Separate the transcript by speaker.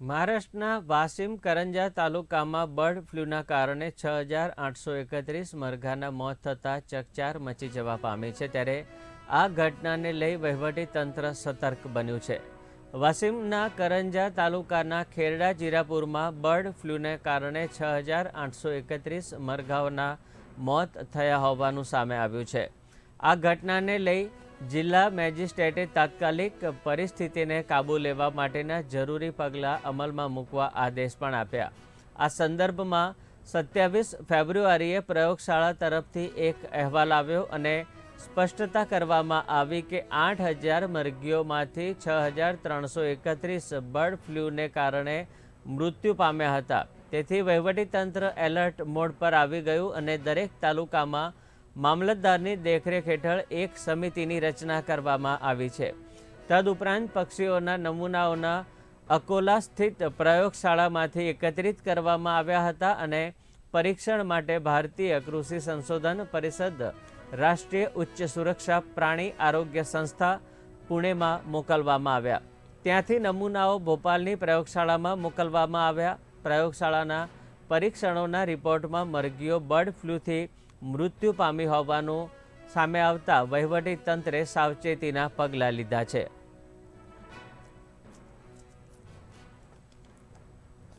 Speaker 1: મહારાષ્ટ્રના વાસીમ કરંજા તાલુકામાં બર્ડ ફ્લૂના કારણે છ હજાર આઠસો એકત્રીસ મરઘાના મોત થતાં ચકચાર મચી જવા પામી છે ત્યારે આ ઘટનાને લઈ તંત્ર સતર્ક બન્યું છે. વાસીમના કરંજા તાલુકાના ખેરડા જીરાપુરમાં બર્ડ ફ્લૂને કારણે છ હજાર આઠસો એકત્રીસ મરઘાઓના મોત થયા હોવાનું સામે આવ્યું છે. આ ઘટનાને લઈ જિલ્લા મેજિસ્ટ્રેટે તાત્કાલિક પરિસ્થિતિને કાબૂ લેવા માટેના જરૂરી પગલાં અમલમાં મૂકવા આદેશ પણ આપ્યા. આ સંદર્ભમાં સત્યાવીસ ફેબ્રુઆરીએ પ્રયોગશાળા તરફથી એક અહેવાલ આવ્યો અને સ્પષ્ટતા કરવામાં આવી કે આઠ હજાર મરઘીઓમાંથી છ હજાર ત્રણસો એકત્રીસ બર્ડ ફ્લૂને કારણે મૃત્યુ પામ્યા હતા. તેથી વહીવટીતંત્ર એલર્ટ મોડ પર આવી ગયું અને દરેક તાલુકામાં મામલતદારની દેખરેખ હેઠળ એક સમિતિની રચના કરવામાં આવી છે. તદુપરાંત પક્ષીઓના નમૂનાઓના અકોલા સ્થિત પ્રયોગશાળામાંથી એકત્રિત કરવામાં આવ્યા હતા અને પરીક્ષણ માટે ભારતીય કૃષિ સંશોધન પરિષદ, રાષ્ટ્રીય ઉચ્ચ સુરક્ષા પ્રાણી આરોગ્ય સંસ્થા પુણેમાં મોકલવામાં આવ્યા. ત્યાંથી નમૂનાઓ ભોપાલની પ્રયોગશાળામાં મોકલવામાં આવ્યા. પ્રયોગશાળાના પરીક્ષણોના રિપોર્ટમાં મરઘીઓ બર્ડ ફ્લૂથી મૃત્યુ પામી હોવાનું સામે આવતા વહીવટી તંત્રે સાવચેતીના પગલાં લીધા છે.